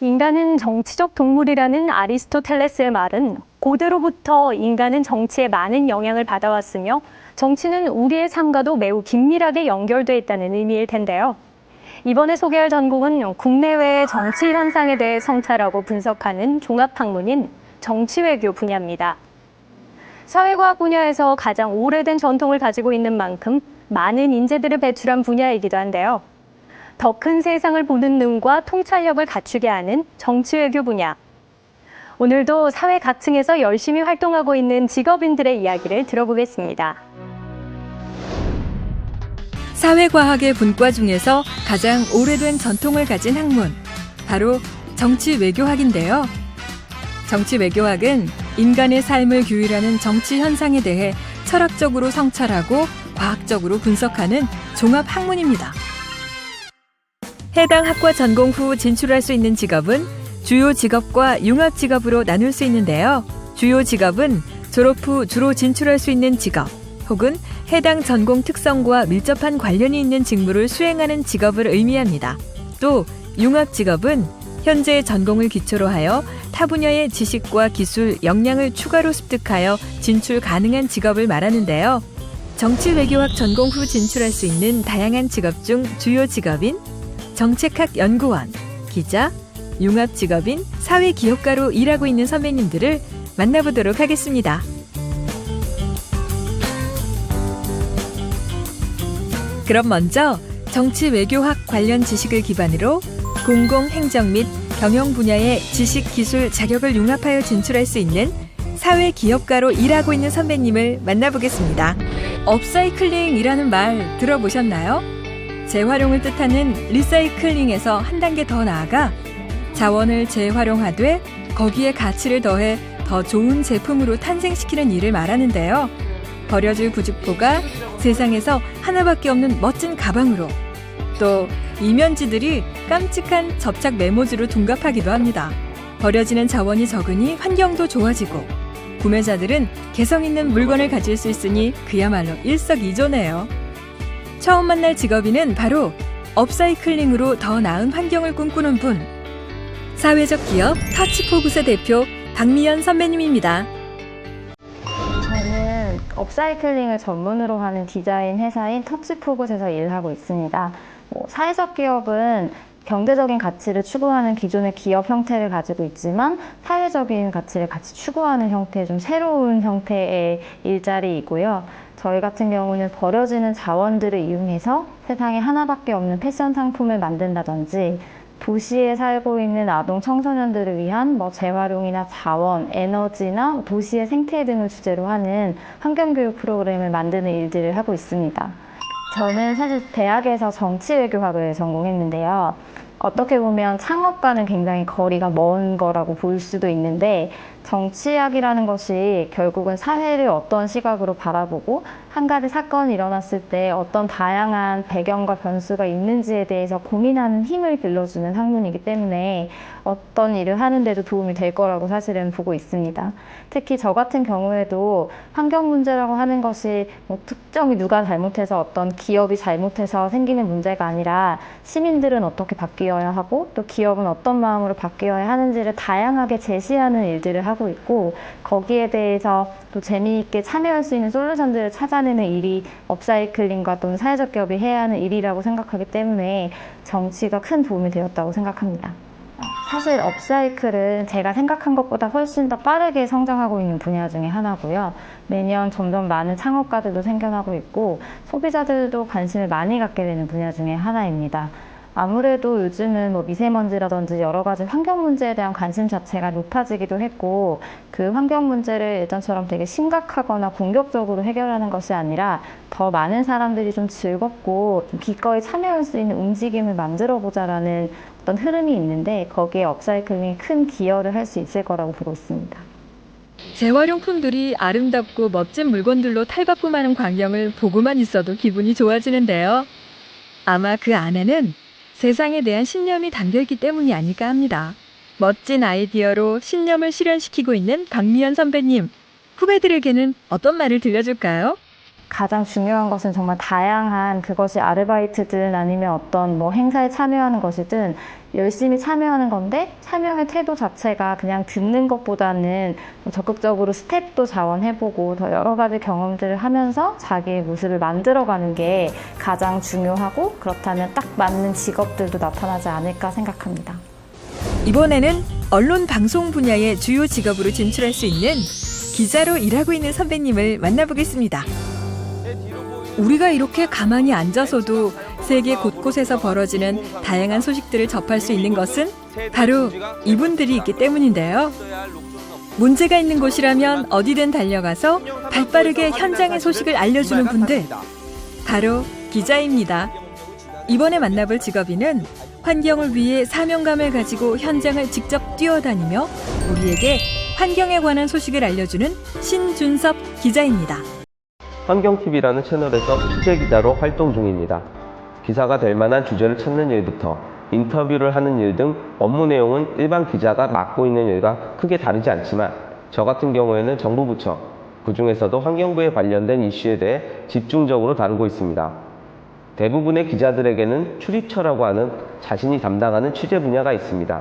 인간은 정치적 동물이라는 아리스토텔레스의 말은 고대로부터 인간은 정치에 많은 영향을 받아왔으며 정치는 우리의 삶과도 매우 긴밀하게 연결돼 있다는 의미일 텐데요. 이번에 소개할 전공은 국내외의 정치 현상에 대해 성찰하고 분석하는 종합학문인 정치외교 분야입니다. 사회과학 분야에서 가장 오래된 전통을 가지고 있는 만큼 많은 인재들을 배출한 분야이기도 한데요. 더 큰 세상을 보는 눈과 통찰력을 갖추게 하는 정치외교 분야. 오늘도 사회 각층에서 열심히 활동하고 있는 직업인들의 이야기를 들어보겠습니다. 사회과학의 분과 중에서 가장 오래된 전통을 가진 학문, 바로 정치외교학인데요. 정치외교학은 인간의 삶을 규율하는 정치 현상에 대해 철학적으로 성찰하고 과학적으로 분석하는 종합 학문입니다. 해당 학과 전공 후 진출할 수 있는 직업은 주요 직업과 융합 직업으로 나눌 수 있는데요. 주요 직업은 졸업 후 주로 진출할 수 있는 직업, 혹은 해당 전공 특성과 밀접한 관련이 있는 직무를 수행하는 직업을 의미합니다. 또 융합 직업은 현재 전공을 기초로 하여 타 분야의 지식과 기술, 역량을 추가로 습득하여 진출 가능한 직업을 말하는데요. 정치 외교학 전공 후 진출할 수 있는 다양한 직업 중 주요 직업인 정책학 연구원, 기자, 융합 직업인 사회 기업가로 일하고 있는 선배님들을 만나보도록 하겠습니다. 그럼 먼저 정치 외교학 관련 지식을 기반으로 공공 행정 및 경영 분야의 지식 기술 자격을 융합하여 진출할 수 있는 사회 기업가로 일하고 있는 선배님을 만나보겠습니다. 업사이클링이라는 말 들어보셨나요? 재활용을 뜻하는 리사이클링에서 한 단계 더 나아가 자원을 재활용하되 거기에 가치를 더해 더 좋은 제품으로 탄생시키는 일을 말하는데요. 버려질 구직포가 세상에서 하나밖에 없는 멋진 가방으로 또 이면지들이 깜찍한 접착 메모지로 둔갑하기도 합니다. 버려지는 자원이 적으니 환경도 좋아지고 구매자들은 개성 있는 물건을 가질 수 있으니 그야말로 일석이조네요. 처음 만날 직업인은 바로 업사이클링으로 더 나은 환경을 꿈꾸는 분. 사회적 기업 터치포굿의 대표 박미연 선배님입니다. 저는 업사이클링을 전문으로 하는 디자인 회사인 터치포굿에서 일하고 있습니다. 뭐 사회적 기업은 경제적인 가치를 추구하는 기존의 기업 형태를 가지고 있지만 사회적인 가치를 같이 추구하는 형태의 좀 새로운 형태의 일자리이고요. 저희 같은 경우는 버려지는 자원들을 이용해서 세상에 하나밖에 없는 패션 상품을 만든다든지 도시에 살고 있는 아동 청소년들을 위한 뭐 재활용이나 자원, 에너지나 도시의 생태 등을 주제로 하는 환경교육 프로그램을 만드는 일들을 하고 있습니다. 저는 사실 대학에서 정치외교학을 전공했는데요. 어떻게 보면 창업과는 굉장히 거리가 먼 거라고 볼 수도 있는데 정치학이라는 것이 결국은 사회를 어떤 시각으로 바라보고 한 가지 사건이 일어났을 때 어떤 다양한 배경과 변수가 있는지에 대해서 고민하는 힘을 길러주는 학문이기 때문에 어떤 일을 하는데도 도움이 될 거라고 사실은 보고 있습니다. 특히 저 같은 경우에도 환경 문제라고 하는 것이 뭐 특정히 누가 잘못해서 어떤 기업이 잘못해서 생기는 문제가 아니라 시민들은 어떻게 바뀌어야 하고 또 기업은 어떤 마음으로 바뀌어야 하는지를 다양하게 제시하는 일들을 하고 있고 거기에 대해서 또 재미있게 참여할 수 있는 솔루션들을 찾아 내는 일이 업사이클링과 또는 사회적 기업이 해야 하는 일이라고 생각하기 때문에 정치가 큰 도움이 되었다고 생각합니다. 사실 업사이클은 제가 생각한 것보다 훨씬 더 빠르게 성장하고 있는 분야 중에 하나고요. 매년 점점 많은 창업가들도 생겨나고 있고 소비자들도 관심을 많이 갖게 되는 분야 중에 하나입니다. 아무래도 요즘은 뭐 미세먼지라든지 여러 가지 환경 문제에 대한 관심 자체가 높아지기도 했고 그 환경 문제를 예전처럼 되게 심각하거나 공격적으로 해결하는 것이 아니라 더 많은 사람들이 좀 즐겁고 좀 기꺼이 참여할 수 있는 움직임을 만들어 보자라는 어떤 흐름이 있는데 거기에 업사이클링이 큰 기여를 할 수 있을 거라고 보고 있습니다. 재활용품들이 아름답고 멋진 물건들로 탈바꿈하는 광경을 보고만 있어도 기분이 좋아지는데요. 아마 그 안에는 세상에 대한 신념이 담겨 있기 때문이 아닐까 합니다. 멋진 아이디어로 신념을 실현시키고 있는 박미연 선배님. 후배들에게는 어떤 말을 들려줄까요? 가장 중요한 것은 정말 다양한 그것이 아르바이트든 아니면 어떤 뭐 행사에 참여하는 것이든 열심히 참여하는 건데 참여의 태도 자체가 그냥 듣는 것보다는 적극적으로 스텝도 자원해보고 더 여러 가지 경험들을 하면서 자기의 모습을 만들어가는 게 가장 중요하고 그렇다면 딱 맞는 직업들도 나타나지 않을까 생각합니다. 이번에는 언론 방송 분야의 주요 직업으로 진출할 수 있는 기자로 일하고 있는 선배님을 만나보겠습니다. 우리가 이렇게 가만히 앉아서도 세계 곳곳에서 벌어지는 다양한 소식들을 접할 수 있는 것은 바로 이분들이 있기 때문인데요. 문제가 있는 곳이라면 어디든 달려가서 발 빠르게 현장의 소식을 알려주는 분들, 바로 기자입니다. 이번에 만나볼 직업인은 환경을 위해 사명감을 가지고 현장을 직접 뛰어다니며 우리에게 환경에 관한 소식을 알려주는 신준섭 기자입니다. 환경TV라는 채널에서 취재 기자로 활동 중입니다. 기사가 될 만한 주제를 찾는 일부터 인터뷰를 하는 일 등 업무 내용은 일반 기자가 맡고 있는 일과 크게 다르지 않지만 저 같은 경우에는 정부 부처, 그 중에서도 환경부에 관련된 이슈에 대해 집중적으로 다루고 있습니다. 대부분의 기자들에게는 출입처라고 하는 자신이 담당하는 취재 분야가 있습니다.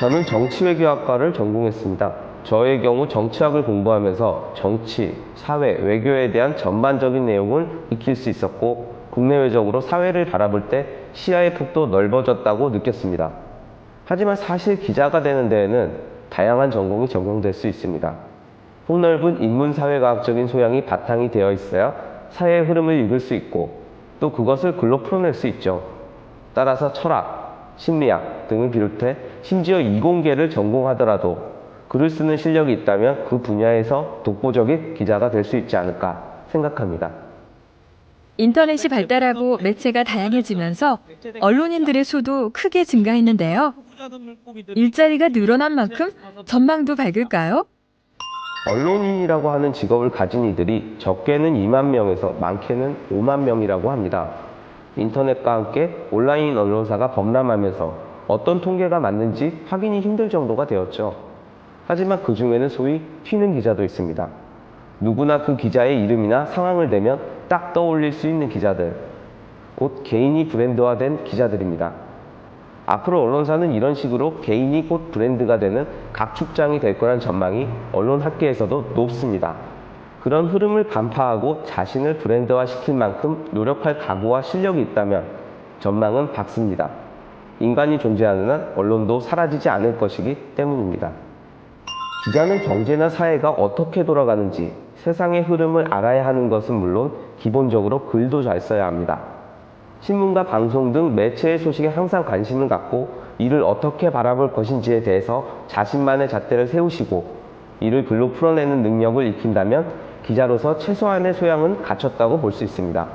저는 정치외교학과를 전공했습니다. 저의 경우 정치학을 공부하면서 정치, 사회, 외교에 대한 전반적인 내용을 익힐 수 있었고 국내외적으로 사회를 바라볼 때 시야의 폭도 넓어졌다고 느꼈습니다. 하지만 사실 기자가 되는 데에는 다양한 전공이 적용될 수 있습니다. 폭넓은 인문사회과학적인 소양이 바탕이 되어 있어야 사회의 흐름을 읽을 수 있고 또 그것을 글로 풀어낼 수 있죠. 따라서 철학, 심리학 등을 비롯해 심지어 이공계를 전공하더라도 글을 쓰는 실력이 있다면 그 분야에서 독보적인 기자가 될 수 있지 않을까 생각합니다. 인터넷이 발달하고 매체가 다양해지면서 언론인들의 수도 크게 증가했는데요. 일자리가 늘어난 만큼 전망도 밝을까요? 언론인이라고 하는 직업을 가진 이들이 적게는 2만 명에서 많게는 5만 명이라고 합니다. 인터넷과 함께 온라인 언론사가 범람하면서 어떤 통계가 맞는지 확인이 힘들 정도가 되었죠. 하지만 그 중에는 소위 튀는 기자도 있습니다. 누구나 그 기자의 이름이나 상황을 대면 딱 떠올릴 수 있는 기자들. 곧 개인이 브랜드화된 기자들입니다. 앞으로 언론사는 이런 식으로 개인이 곧 브랜드가 되는 각축장이 될 거란 전망이 언론 학계에서도 높습니다. 그런 흐름을 간파하고 자신을 브랜드화 시킬 만큼 노력할 각오와 실력이 있다면 전망은 밝습니다. 인간이 존재하는 한 언론도 사라지지 않을 것이기 때문입니다. 기자는 경제나 사회가 어떻게 돌아가는지 세상의 흐름을 알아야 하는 것은 물론 기본적으로 글도 잘 써야 합니다. 신문과 방송 등 매체의 소식에 항상 관심을 갖고 이를 어떻게 바라볼 것인지에 대해서 자신만의 잣대를 세우시고 이를 글로 풀어내는 능력을 익힌다면 기자로서 최소한의 소양은 갖췄다고 볼 수 있습니다.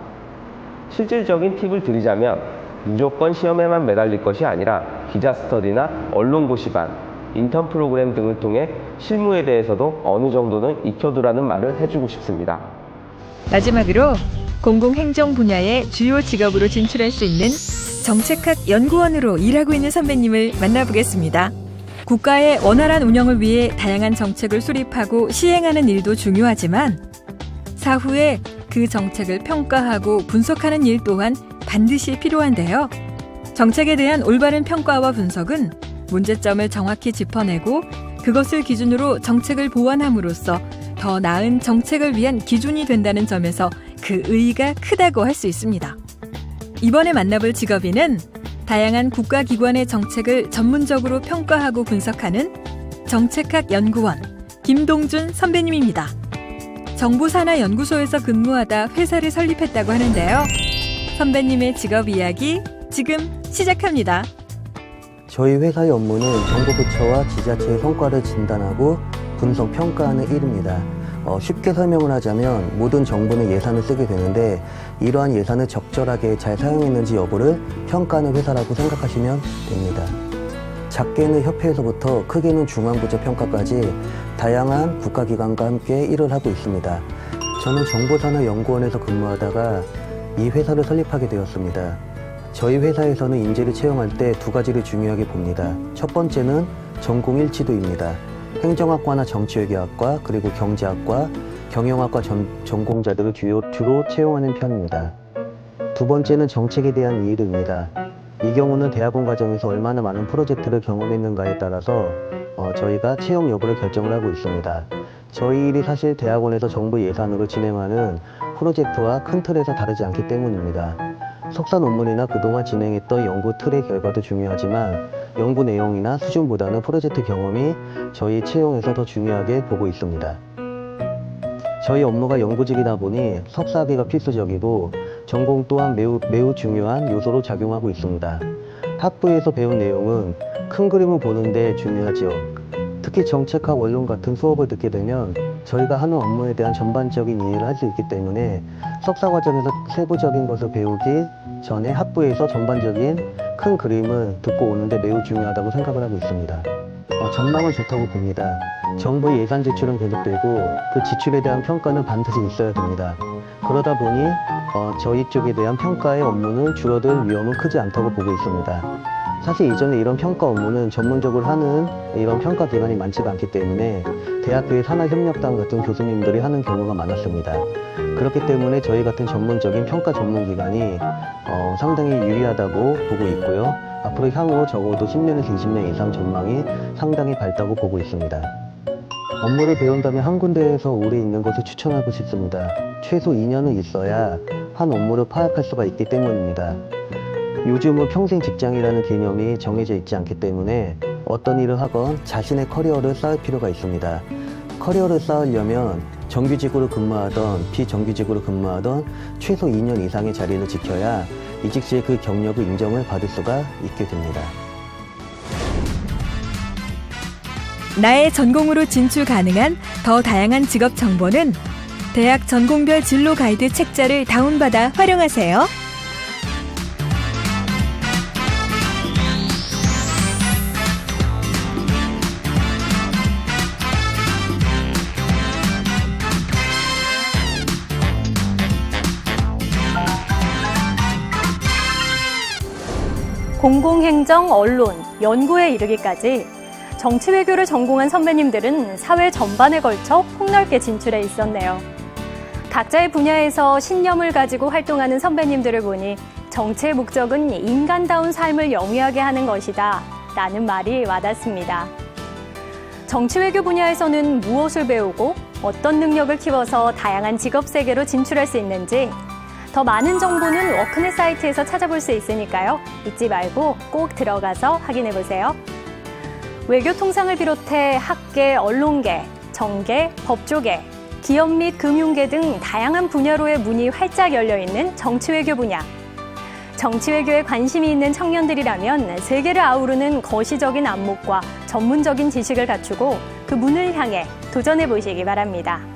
실질적인 팁을 드리자면 무조건 시험에만 매달릴 것이 아니라 기자 스터디나 언론 고시반, 인턴 프로그램 등을 통해 실무에 대해서도 어느 정도는 익혀두라는 말을 해주고 싶습니다. 마지막으로 공공행정 분야의 주요 직업으로 진출할 수 있는 정책학 연구원으로 일하고 있는 선배님을 만나보겠습니다. 국가의 원활한 운영을 위해 다양한 정책을 수립하고 시행하는 일도 중요하지만 사후에 그 정책을 평가하고 분석하는 일 또한 반드시 필요한데요. 정책에 대한 올바른 평가와 분석은 문제점을 정확히 짚어내고 그것을 기준으로 정책을 보완함으로써 더 나은 정책을 위한 기준이 된다는 점에서 그 의의가 크다고 할 수 있습니다. 이번에 만나볼 직업인은 다양한 국가기관의 정책을 전문적으로 평가하고 분석하는 정책학 연구원 김동준 선배님입니다. 정보산하 연구소에서 근무하다 회사를 설립했다고 하는데요. 선배님의 직업 이야기 지금 시작합니다. 저희 회사의 업무는 정부부처와 지자체의 성과를 진단하고 분석, 평가하는 일입니다. 어, 쉽게 설명을 하자면 모든 정부는 예산을 쓰게 되는데 이러한 예산을 적절하게 잘 사용했는지 여부를 평가하는 회사라고 생각하시면 됩니다. 작게는 협회에서부터 크게는 중앙부처 평가까지 다양한 국가기관과 함께 일을 하고 있습니다. 저는 정보산업연구원에서 근무하다가 이 회사를 설립하게 되었습니다. 저희 회사에서는 인재를 채용할 때 두 가지를 중요하게 봅니다. 첫 번째는 전공 일치도입니다. 행정학과나 정치외교학과 그리고 경제학과, 경영학과 전, 전공자들을 주요, 주로 채용하는 편입니다. 두 번째는 정책에 대한 이해도입니다. 이 경우는 대학원 과정에서 얼마나 많은 프로젝트를 경험했는가에 따라서 어, 저희가 채용 여부를 결정을 하고 있습니다. 저희 일이 사실 대학원에서 정부 예산으로 진행하는 프로젝트와 큰 틀에서 다르지 않기 때문입니다. 석사 논문이나 그동안 진행했던 연구 틀의 결과도 중요하지만 연구 내용이나 수준보다는 프로젝트 경험이 저희 채용에서 더 중요하게 보고 있습니다. 저희 업무가 연구직이다 보니 석사학위가 필수적이고 전공 또한 매우, 매우 중요한 요소로 작용하고 있습니다. 학부에서 배운 내용은 큰 그림을 보는데 중요하죠. 특히 정책학 원론 같은 수업을 듣게 되면 저희가 하는 업무에 대한 전반적인 이해를 할 수 있기 때문에 석사 과정에서 세부적인 것을 배우기 전에 학부에서 전반적인 큰 그림을 듣고 오는데 매우 중요하다고 생각을 하고 있습니다. 어, 전망은 좋다고 봅니다. 정부의 예산 지출은 계속되고 그 지출에 대한 평가는 반드시 있어야 됩니다. 그러다 보니 어, 저희 쪽에 대한 평가의 업무는 줄어들 위험은 크지 않다고 보고 있습니다. 사실 이전에 이런 평가 업무는 전문적으로 하는 이런 평가 기관이 많지가 않기 때문에 대학교의 산하협력단 같은 교수님들이 하는 경우가 많았습니다. 그렇기 때문에 저희 같은 전문적인 평가 전문기관이 어, 상당히 유리하다고 보고 있고요. 앞으로 향후 적어도 10년에서 20년 이상 전망이 상당히 밝다고 보고 있습니다. 업무를 배운다면 한 군데에서 오래 있는 것을 추천하고 싶습니다. 최소 2년은 있어야 한 업무를 파악할 수가 있기 때문입니다. 요즘은 평생 직장이라는 개념이 정해져 있지 않기 때문에 어떤 일을 하건 자신의 커리어를 쌓을 필요가 있습니다. 커리어를 쌓으려면 정규직으로 근무하던 비정규직으로 근무하던 최소 2년 이상의 자리를 지켜야 이직 시에 그 경력을 인정을 받을 수가 있게 됩니다. 나의 전공으로 진출 가능한 더 다양한 직업 정보는 대학 전공별 진로 가이드 책자를 다운받아 활용하세요. 공공행정, 언론, 연구에 이르기까지 정치외교를 전공한 선배님들은 사회 전반에 걸쳐 폭넓게 진출해 있었네요. 각자의 분야에서 신념을 가지고 활동하는 선배님들을 보니 정치의 목적은 인간다운 삶을 영위하게 하는 것이다. 라는 말이 와닿습니다. 정치외교 분야에서는 무엇을 배우고 어떤 능력을 키워서 다양한 직업 세계로 진출할 수 있는지 더 많은 정보는 워크넷 사이트에서 찾아볼 수 있으니까요. 잊지 말고 꼭 들어가서 확인해 보세요. 외교 통상을 비롯해 학계, 언론계, 정계, 법조계, 기업 및 금융계 등 다양한 분야로의 문이 활짝 열려 있는 정치외교 분야. 정치외교에 관심이 있는 청년들이라면 세계를 아우르는 거시적인 안목과 전문적인 지식을 갖추고 그 문을 향해 도전해 보시기 바랍니다.